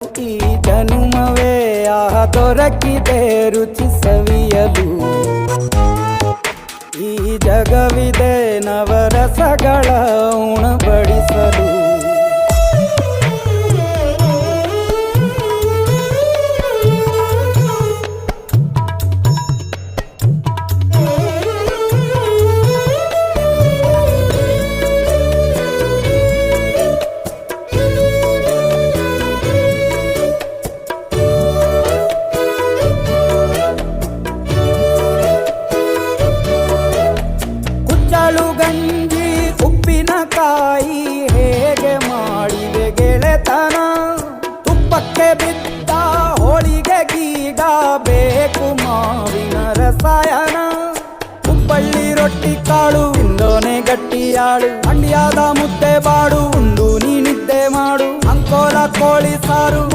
ಈ ಜನುಮವೇ ಆಹ ದೊರಕಿದೆ ರುಚಿ ಸವಿಯಲು ಈ ಜಗವಿದೆ ನವರಸಗಳ ಉಣಬಡಿಸಲು ಕುಚ್ಚಳು ಗಂಜಿ ಉಪ್ಪಿನಕಾಯಿ ಹೇಗೆ ಮಾಡಿದೆ ಗೆಳೆತನ? ತುಪ್ಪಕ್ಕೆ ಬಿದ್ದ ಹೋಳಿಗೆ ಗೀಗ ಬೇಕು ಮಾವಿನ ರಸಾಯನ. ಹುಬ್ಬಳ್ಳಿ ರೊಟ್ಟಿ ಕಾಳು ಇಂದೋನೆ ಗಟ್ಟಿಯಾಳು. ಮಂಡ್ಯದ ಮುದ್ದೆ ಬಾಡು ಉಂಡು ನೀ ನಿದ್ದೆ ಮಾಡು. ಅಂಕೋಲ ಕೋಳಿ ಸಾರು